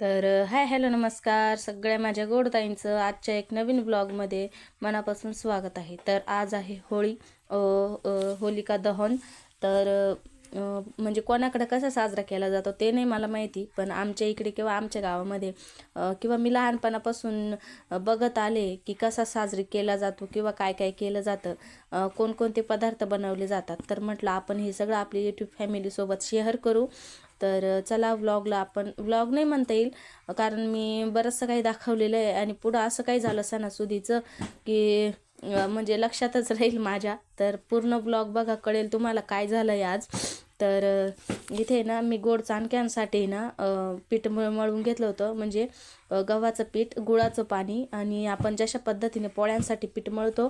तर hi hello नमस्कार सगळ्या माझ्या गोडताईंचं आजच्या एक नवीन ब्लॉगमध्ये मनापासून स्वागत आहे. तर आज आहे होळी होलिका दहन. तर म्हणजे कोणाकडे कसा साजरा केला जातो ते नाही मला माहिती पण आमच्या इकडे किंवा आमच्या गावामध्ये किंवा मी लहानपणापासून बघत आले की कसा साजरी केला जातो किंवा काय काय केलं जातं कोणकोणते पदार्थ बनवले जातात. तर म्हटलं आपण हे सगळं आपली यूट्यूब फॅमिलीसोबत शेअर करू. तर चला व्लॉगला आपण व्लॉग नाही म्हणता येईल कारण मी बरंचसं काही दाखवलेलं आहे आणि पुढं असं काही झालं सणासुदीचं की म्हणजे लक्षातच राहील माझ्या. तर पूर्ण ब्लॉग बघा कळेल तुम्हाला काय झालं आहे आज. तर इथे ना मी गोड चाणक्यांसाठी ना पीठ मळ मळून घेतलं होतं. म्हणजे गव्हाचं पीठ गुळाचं पाणी आणि आपण जशा पद्धतीने पोळ्यांसाठी पीठ मळतो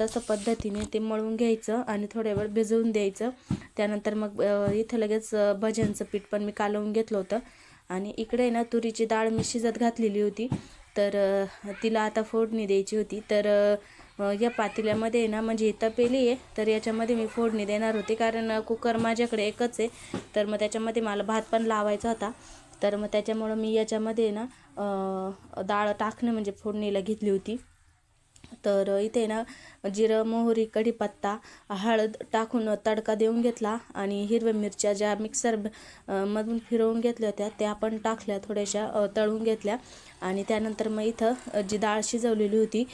तसं पद्धतीने ते मळून घ्यायचं आणि थोड्या वेळ भिजवून द्यायचं. त्यानंतर मग इथे इथं लगेच भज्यांचं पीठ पण मी कालवून घेतलं होतं. आणि इकडे ना तुरीची डाळ मी शिजत घातलेली होती. तर तिला आता फोडणी द्यायची होती. तर या पातेल्यामध्ये ना म्हणजे तपेली आहे. तर याच्यामध्ये मी फोडणी देणार होती कारण कुकर माझ्याकडे एकच आहे. तर मग त्याच्यामध्ये मला भात पण लावायचा होता. तर मग त्याच्यामुळं मी याच्यामध्ये ना डाळ टाकणं म्हणजे फोडणीला घेतली होती. तर इथे ना जिरं मोहरी कढीपत्ता हळद टाकून तडका देऊन घेतला. आणि हिरव्या मिरच्या ज्या मिक्सर मधून फिरवून घेतल्या होत्या त्या आपण टाकल्या थोड्याशा तळून घेतल्या. आणि त्यानंतर मग इथं जी डाळ शिजवलेली होती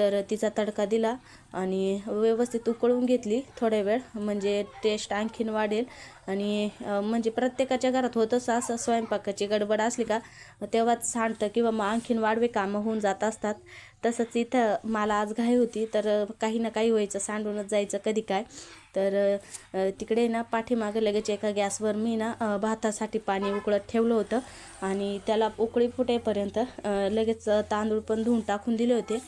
तर तिचा तडका दिला आणि व्यवस्थित उकळून घेतली थोड्या वेळ. म्हणजे टेस्ट आणखीन वाढेल. आणि म्हणजे प्रत्येकाच्या घरात होत असं स्वयंपाकाची गडबड असली का तेव्हाच सांडतं किंवा मग आणखीन वाढवे कामं होऊन जात असतात. तसंच इथं मला आज घाई होती तर काही ना काही व्हायचं सांडूनच जायचं कधी काय. तर तिकडे ना पाठीमागं लगेच एका गॅसवर मी ना भातासाठी पाणी उकळत ठेवलं होतं. आणि त्याला उकळी फुटेपर्यंत लगेच तांदूळ पण धुवून टाकून दिले होते.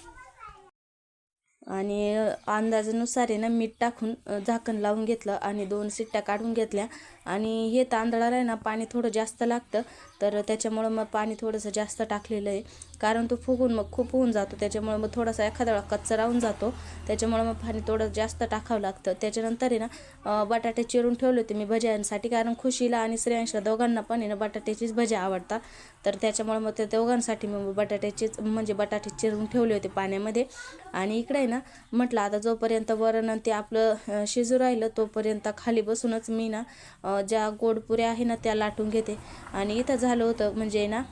आणि अंदाजानुसार आहे ना मीठ टाकून झाकण लावून घेतलं आणि दोन सिट्ट्या काढून घेतल्या. आणि हे तांदळाला आहे ना पाणी थोडं जास्त लागतं. तर त्याच्यामुळं मग पाणी थोडंसं जास्त टाकलेलं आहे. कारण तो फुगून मग खूप होऊन जातो. त्याच्यामुळं मग थोडासा एखादा वेळा कच्चा राहून जातो. त्याच्यामुळं मग पाणी थोडं जास्त टाकावं लागतं. त्याच्यानंतर आहे ना बटाटे चिरून ठेवले होते मी भज्यांसाठी कारण खुशीला आणि श्रेयांशला दोघांना पण आहे ना बटाट्याचीच भज्या आवडतात. तर त्याच्यामुळं मग त्या दोघांसाठी मग बटाट्याचीच म्हणजे बटाटे चिरून ठेवले होते पाण्यामध्ये. आणि इकडे आहे ना म्हटलं आता जोपर्यंत वरण ते आपलं शिजू राहिलं तोपर्यंत खाली बसूनच मी ना ज्या गोड पुऱ्या आहे ना त्या लाटून घेते. आणि इथं झालं होतं म्हणजे ना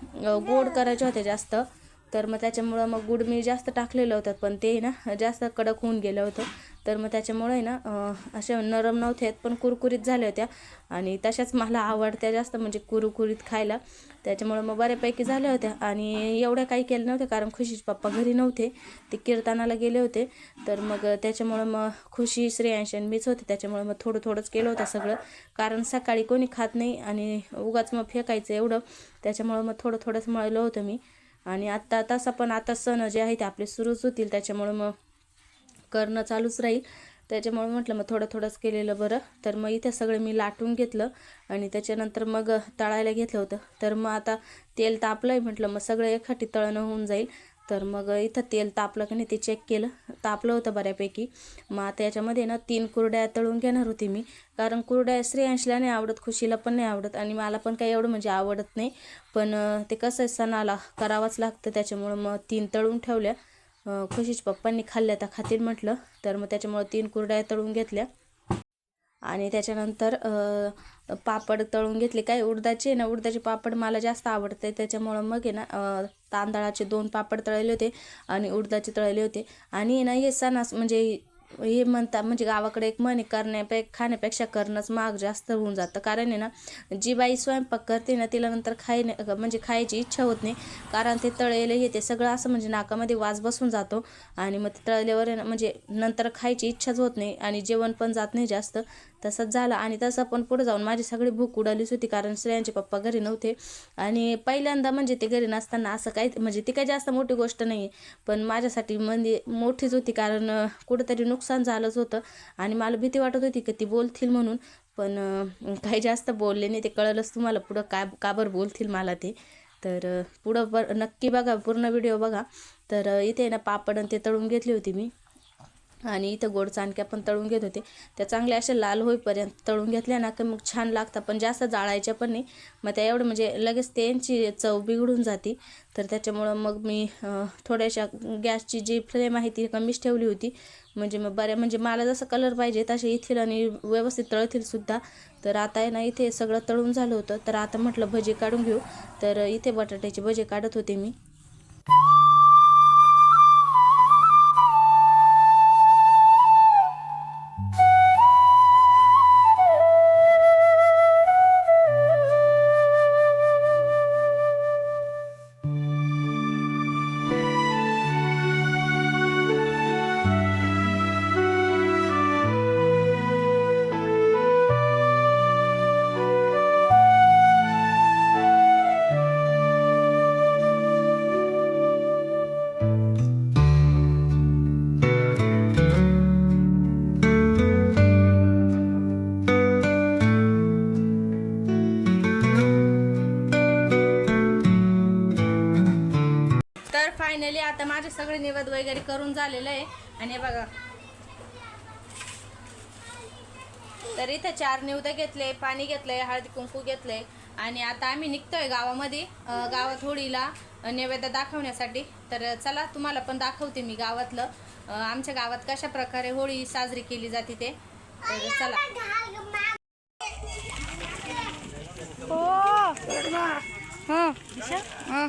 गोड करायच्या होत्या जास्त. तर मग त्याच्यामुळं मग गुड मी जास्त टाकलेलं होतं पण ते ना जास्त कडक होऊन गेलं होतं. तर मग त्याच्यामुळे आहे ना अशा नरम नव्हत्यात पण कुरकुरीत झाल्या होत्या. आणि तशाच मला आवडत्या जास्त म्हणजे कुरकुरीत खायला. त्याच्यामुळं मग बऱ्यापैकी झाल्या होत्या. आणि एवढ्या काही केलं नव्हत्या कारण खुशीचे पप्पा घरी नव्हते. ते कीर्तनाला गेले होते. तर मग त्याच्यामुळं मग खुशी श्रेयांश आणि मीच होते. त्याच्यामुळं मग थोडं थोडंच केलं होतं सगळं. कारण सकाळी कोणी खात नाही आणि उगाच मग फेकायचं एवढं. त्याच्यामुळं मग थोडं थोडंच मळलं होतं मी. आणि आत्ता तसा पण आता सण जे आहे ते आपले सुरूच होतील. त्याच्यामुळं मग करणं चालूच राहील. त्याच्यामुळे म्हटलं मग थोडं थोडंच केलेलं बरं. तर मग इथे सगळं मी लाटून घेतलं आणि त्याच्यानंतर मग तळायला घेतलं होतं. तर मग आता तेल तापलं आहे म्हटलं मग सगळं एखादी तळणं होऊन जाईल. तर मग इथं तेल तापलं की नाही ते चेक केलं. तापलं होतं बऱ्यापैकी. मग आता याच्यामध्ये ना तीन कुरड्या तळून घेणार होती मी. कारण कुरड्या श्रेयांशला नाही आवडत खुशीला पण नाही आवडत आणि मला पण काही एवढं म्हणजे आवडत नाही. पण ते कसं आहे सणाला करावंच लागतं त्याच्यामुळं मग तीन तळून ठेवल्या. अं, खुशीच पप्पांनी खाल्ल्या तर खातील म्हटलं. तर मग त्याच्यामुळं तीन कुरड्या तळून घेतल्या. आणि त्याच्यानंतर पापड तळून घेतले. काय उडदाचे ना उडदाचे पापड मला जास्त आवडते. त्याच्यामुळं मग आहे ना तांदळाचे दोन पापड तळले होते आणि उडदाचे तळले होते. आणि ना हे सणास म्हणजे हे म्हणतात म्हणजे गावाकडे एक म्हणे करण्यापे खाण्यापेक्षा करणंच महाग जास्त होऊन जातं. कारण आहे ना जी बाई स्वयंपाक करते ना तिला नंतर खायने म्हणजे खायची इच्छा होत नाही. कारण ते तळलेलं हे ते सगळं असं म्हणजे नाकामध्ये वास बसून जातो. आणि मग ते तळल्यावर आहे ना म्हणजे नंतर खायची इच्छाच होत नाही. आणि जेवण पण जात नाही जास्त. तसंच झालं. आणि तसं पण पुढे जाऊन माझी सगळी भूक उडालीच होती कारण श्रेयांचे पप्पा घरी नव्हते. आणि पहिल्यांदा म्हणजे ते घरी नसताना असं काही म्हणजे ती काही जास्त मोठी गोष्ट नाही पण माझ्यासाठी म्हणजे मोठीच होती कारण कुठंतरी नुकसान झालंच होतं. आणि मला भीती वाटत होती की ती बोलतील म्हणून पण काही जास्त बोलले नाही. ते कळलंच तुम्हाला पुढं काय का बरं बोलतील मला ते. तर पुढं बर नक्की बघा पूर्ण व्हिडिओ बघा. तर इथे ना पापड आणि ते तळून घेतली होती मी. आणि इथं गोड चाणक्या पण तळून घेत होते. त्या चांगल्या अशा लाल होईपर्यंत तळून घेतल्या ना की मग छान लागतात. पण जास्त जाळायच्या पण नाही. मग त्या एवढं म्हणजे लगेच त्यांची चव बिघडून जाते. तर त्याच्यामुळं मग मी थोड्याशा गॅसची जी फ्लेम आहे ती कमीच ठेवली होती. म्हणजे मग बऱ्या म्हणजे मला जसं कलर पाहिजे तसे येथील आणि व्यवस्थित तळतील सुद्धा. तर आता आहे ना इथे सगळं तळून झालं होतं. तर आता म्हटलं भजी काढून घेऊ. तर इथे बटाट्याची भजे काढत होते मी. तर फायनली आता माझे सगळे निवेद वगैरे करून झालेलं आहे. आणि हे बघा. तर इथं चार निवद घेतले पाणी घेतलंय हळदी कुंकू घेतलंय. आणि आता आम्ही निघतोय गावामध्ये गावात होळीला नैवेद्य दाखवण्यासाठी. तर चला तुम्हाला पण दाखवते मी गावातलं. आमच्या गावात कशा प्रकारे होळी साजरी केली जाते ते. तर चला. हं. हं.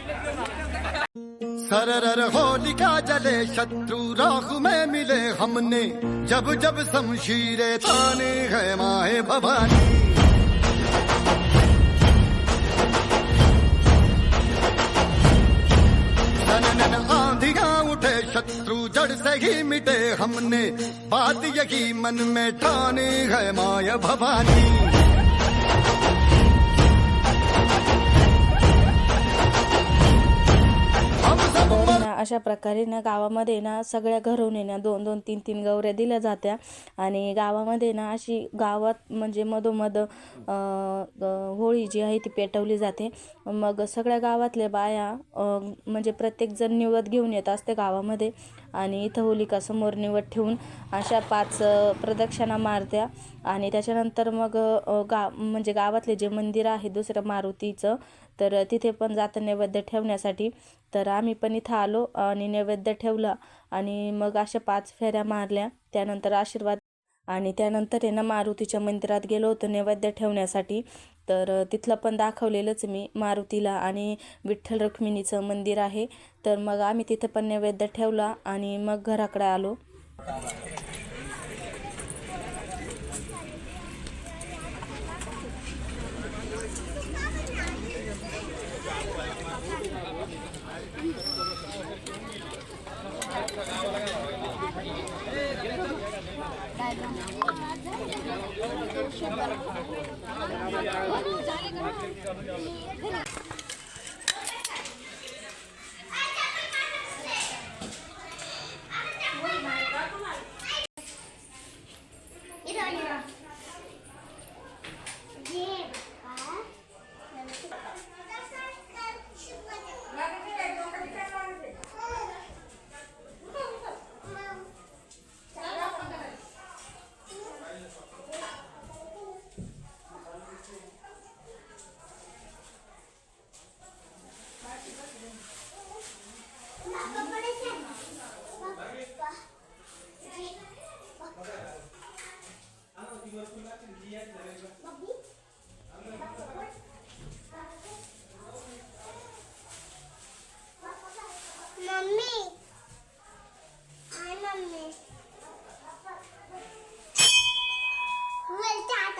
सरर होलिका जले शत्रु राख में मिले हमने। जब जब शमशीरे ताने है माए भवानी। आंधियाँ उठे, शत्रु जड़ से ही मिटे हमने। बात यही मन में ठाने है माया भवानी। अशा प्रकारे ना गावामध्ये ना सगळ्या घरून आहे ना दोन दोन तीन तीन गौऱ्या दिल्या जात्या. आणि गावामध्ये ना अशी गावात म्हणजे मधोमध होळी जी आहे ती पेटवली जाते. मग सगळ्या गावातल्या बाया म्हणजे प्रत्येकजण निवद घेऊन येत असते गावामध्ये. आणि इथं होलिका समोर निवड ठेवून अशा पाच प्रदक्षिणा मारत्या. आणि त्याच्यानंतर मग गा म्हणजे गावातले जे मंदिर आहे दुसरं मारुतीचं तर तिथे पण जातं नैवेद्य ठेवण्यासाठी. तर आम्ही पण इथं आलो आणि नैवेद्य ठेवला आणि मग अशा पाच फेऱ्या मारल्या. त्यानंतर आशीर्वाद आणि त्यानंतर आहे ना मारुतीच्या मंदिरात गेलो होतो नैवेद्य ठेवण्यासाठी. तर तिथलं पण दाखवलेलंच मी मारुतीला आणि विठ्ठल रुक्मिणीचं मंदिर आहे. तर मग आम्ही तिथे पण नैवेद्य ठेवला आणि मग घराकडे आलो.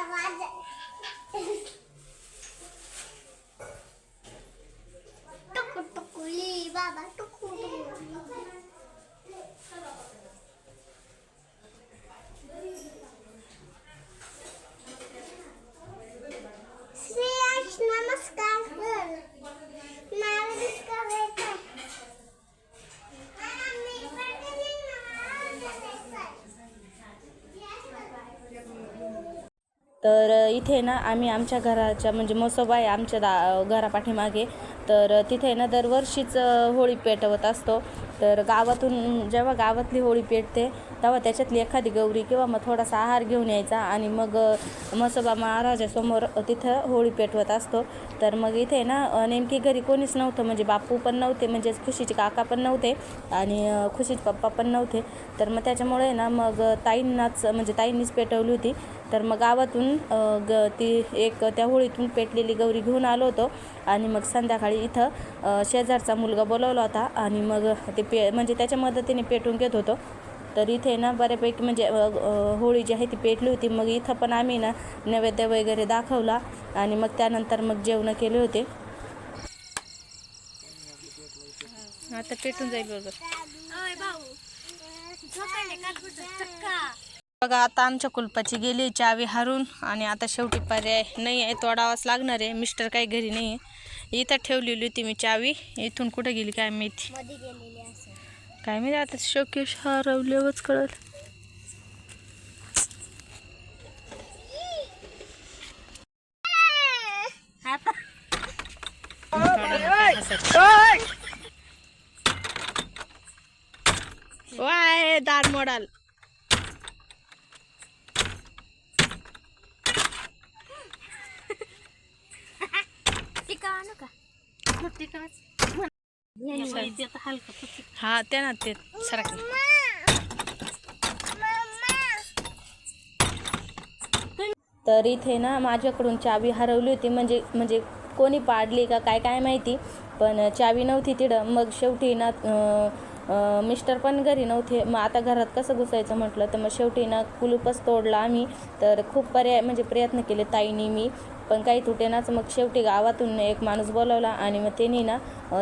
大袜子。तर इथे ना आम्ही आमच्या घराच्या म्हणजे मसोबा आहे आमच्या दा घरापाठीमागे. तर तिथे ना दरवर्षीच होळी पेटवत असतो. तर गावातून जेव्हा गावातली होळी पेटते तेव्हा त्याच्यातली एखादी गौरी किंवा मग थोडासा आहार घेऊन यायचा आणि मग म्हसोबा मसोबा महाराजासमोर तिथं होळी पेटवत असतो. तर मग इथे ना नेमकी घरी कोणीच नव्हतं. म्हणजे बापू पण नव्हते म्हणजेच खुशीचे काका पण नव्हते आणि खुशीचे पप्पा पण नव्हते. तर मग त्याच्यामुळे ना मग ताईंनाच म्हणजे ताईंनीच पेटवली होती. तर मग गावातून ग ती एक त्या होळीतून पेटलेली गौरी घेऊन आलो होतो. आणि मग संध्याकाळी इथं शेजारचा मुलगा बोलवला होता. आणि मग ते पे म्हणजे त्याच्या मदतीने पेटून घेत होतो. तर इथे ना बऱ्यापैकी म्हणजे होळी जी आहे ती पेटली होती. मग इथं पण आम्ही ना नैवेद्य वगैरे दाखवला आणि मग त्यानंतर मग जेवणं केले होते. आता पेटून जाईल बरोबर. बघा आता आमच्या कुलपाची गेली चावी हरून आणि आता शेवटी पर्याय नाही आहे तोडावाच लागणार आहे. मिस्टर काही घरी नाही आहे इथं ठेवलेली होती मी चावी. इथून कुठे गेली काय माहिती? काय माहिती आता शोकेश हरवल्यावरच कळत वाय दार मोडाल. टिका आणू का? हा त्या ना ते सरक तर इथे ना माझ्याकडून चावी हरवली होती. म्हणजे म्हणजे कोणी पाडली का काय काय माहिती. पण चावी नव्हती तिथं. मग शेवटी ना मिस्टर पण घरी नव्हते. मग आता घरात कसं घुसायचं म्हटलं तर मग शेवटी ना कुलूपच तोडला आम्ही. तर खूप पर्याय म्हणजे प्रयत्न केले ताईनी मी. पण काही तुटेनाच मग शेवटी गावातून एक माणूस बोलवला आणि मग त्यांनी ना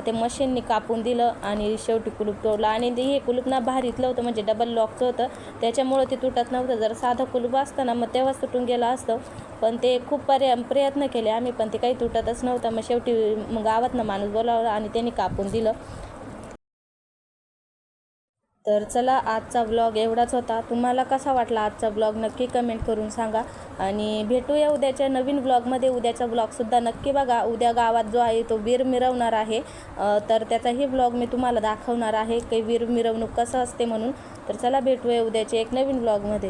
ते मशीननी कापून दिलं आणि शेवटी कुलूप तोडलं. आणि ते हे कुलूप ना भारीतलं होतं म्हणजे डबल लॉकचं होतं. त्याच्यामुळं ते तुटत नव्हतं. जर साधं कुलूप असतं ना मग तेव्हाच तुटून गेलं असतं. पण ते खूप पर्याय प्रयत्न केले आम्ही पण ते काही तुटतच नव्हतं. मग शेवटी मग गावातनं माणूस बोलावला आणि त्यांनी कापून दिलं. तर चला आजचा ब्लॉग एवढाच होता. तुम्हाला कसा वाटला आजचा ब्लॉग नक्की कमेंट करून सांगा. आणि भेटूया उद्याच्या नवीन ब्लॉगमध्ये उद्याचा ब्लॉगसुद्धा नक्की बघा. उद्या गावात जो आहे तो वीर मिरवणार आहे. तर त्याचाही ब्लॉग मी तुम्हाला दाखवणार आहे. काही वीर मिरवणूक कसं असते म्हणून. तर चला भेटूया उद्याच्या एक नवीन ब्लॉगमध्ये